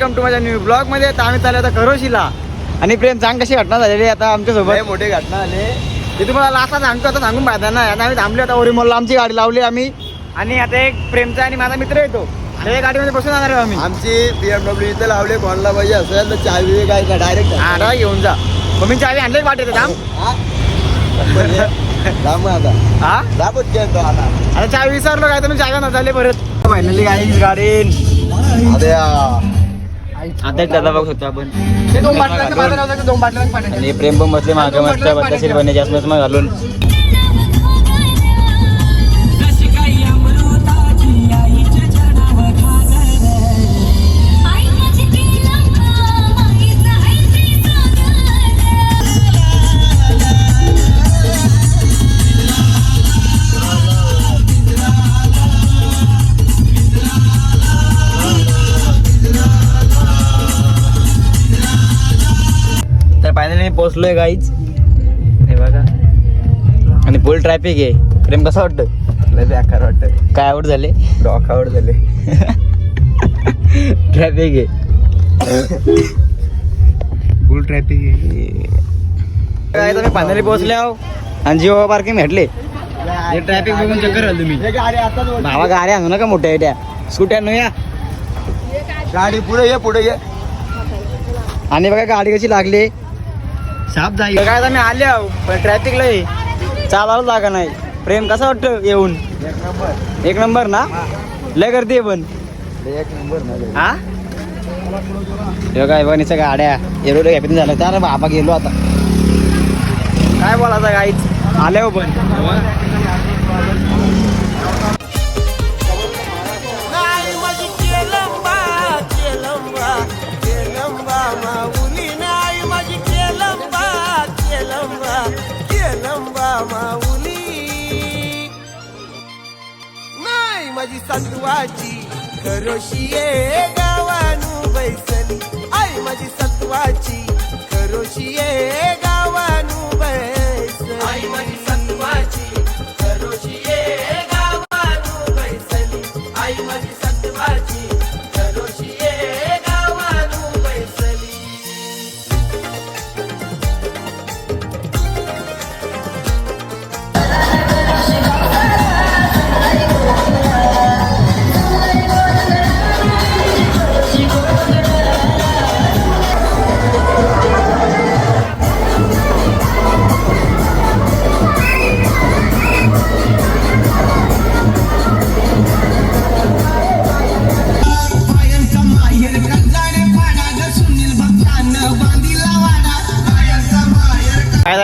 Welcome to माझ्या new ब्लॉगमध्ये. आता आम्ही चाललो आता खरोशीला. आणि प्रेम सांग कशी घटना झालेली आहे आता आमच्या लय सोबत मोठे घटना आले ते तुम्हाला लास्टला सांगतो आता सांगून ना आता आम्ही थांबलो आता ओरी मॉलला आमची गाडी लावली आम्ही. आणि आता एक प्रेमचा आणि माझा मित्र येतो. त्या गाडीमध्ये बसून जाणार आहे आम्ही. आमची बीएमडब्ल्यू इथे लावले कोणाला पाहिजे असेल तर चावी काय का डायरेक्ट हा आता घेऊन जा. मग मी चावी आणली वाटेत थांब. राम आता. हा? दाबत घेतो आता. आता चावी विसरलो काय तर मी चाव्या न झाले परत. फायनली गाडी. गाडी अरे आता त्याला बघ होतो आपण. दोन बाटल्यांचं दोन बाटल्यांचं पाणी. आणि प्रेम पण बसले मागे मस्त बने जास्त मग घालून. मी पोहोचलोय गाईच हे बघा. आणि फुल ट्रॅफिक आहे. प्रेम कसं वाटतं? लय बेकार वाटत काय आवड झाले? डोकावर झाले. ट्रॅफिक आहे. फुल ट्रॅफिक आहे. काय मी फायनली पोहोचले आहो. आणि जिओ पार्किंग भेटले. ट्रॅफिक बघून चक्कर आलो तुम्ही. हे गाडी आताच वरती. भावा गाड्या आणू नका मोठ्या त्या स्कूट्या आणू या. गाडी पुढे ये पुढे ये. आणि बघा गाडी कशी लागली. साप जाई काय तर मी आले आहो पण ट्रॅफिक लय चालायला जागा नाही. प्रेम कसं वाटतं येऊन? एक नंबर ना? लय गर्दी आहे पण. एक नंबर ना हा काय बनीच्या गाड्या. एवढं हॅपी झालं? तर बाबा गेलो आता. काय बोलायचं काहीच आले हो पण. नाही माझी सत्वाची? करोशी ये गावानू बैसली. आई माझी सत्वाची. करोशी ये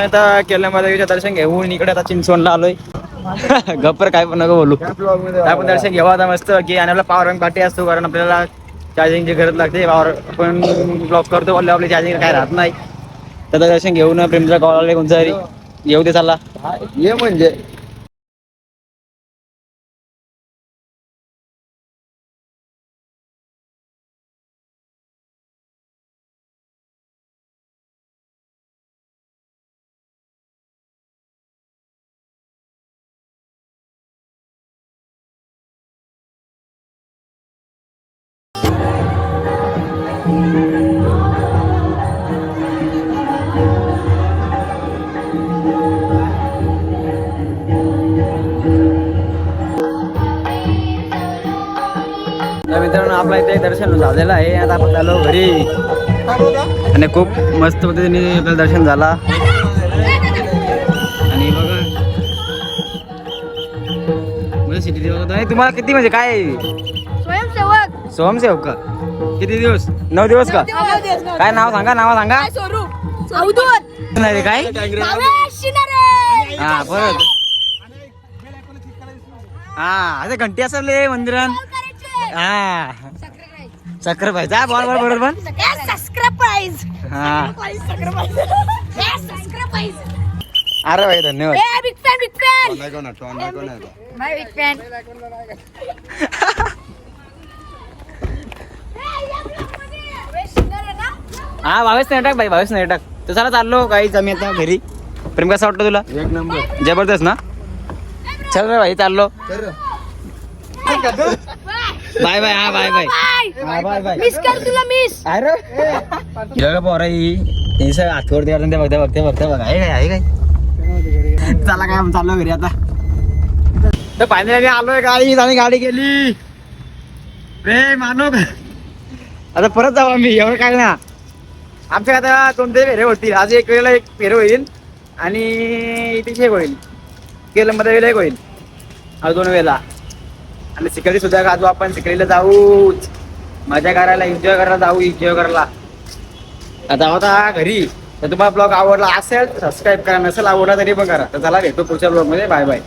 आता सांगता केल्यामध्ये दर्शन घेऊन इकडे आता चिंचवणला आलोय. गप्पर काय पण नको बोलू. आपण दर्शन घेऊ आता मस्त. की आणि आपला पॉवर बँक पाठी असतो कारण आपल्याला चार्जिंगची गरज लागते. पॉवर आपण ब्लॉक करतो बोलले आपली चार्जिंग काय राहत नाही. त्याचं दर्शन घेऊन प्रेमचा कॉल आले कोणता घेऊ दे चालला ये म्हणजे. इथे दर्शन झालेलं आहे. आता आपण आलो घरी. आणि खूप मस्त पद्धतीने आपल्याला दर्शन झाला. आणि बघा. सिटी आहे तुम्हाला किती म्हणजे काय? स्वयंसेवक. स्वयंसेवक का? किती दिवस? नऊ दिवस का? काय नाव सांगा? नाव सांगा. नाही काय? हा परत. हा अरे घंटी असेल मंदिरात. हा. चक्र पाहिजे जा बॉल बॉल बरोबर पण सबस्क्राईब हा. अरे भाई धन्यवाद. हा बावीस नाही टाक भाई बावीस नाही टाक. तर चला चाललो काहीच आम्ही आता घरी. प्रेम कसं वाटतं तुला? एक नंबर. जबरदस्त ना? चल रे भाई चाललो. बाय बाय हा बाय बाय. बाय. हा बाय बाय. मिस कर तुला मिस अरे. पोरा ही त्यांचं हातवरती वाटून ते बघते बघते बघते बघा आहे काय आहे काय? चला काय आम्ही चाललो घरी आता. तर फायनली आलोय गाडी आणि गाडी गेली रे मानू का? आता परत जाऊ आम्ही एवढं काय ना. आमच्या आता दोन ते फेरे होतील. आज एक वेळेला एक फेरे होईल आणि तिथे एक होईल. केलंमध्ये वेळेला एक होईल. आज दोन वेळेला. आणि सिकरी सुद्धा गाजू आपण सिकरीला जाऊ. मजा करायला एन्जॉय करायला जाऊ एन्जॉय करायला. आता होता घरी. तर तुम्हाला ब्लॉग आवडला असेल सबस्क्राईब करा. नसेल आवडला तरी पण करा. तर चला भेटतो पुढच्या ब्लॉगमध्ये. Bye bye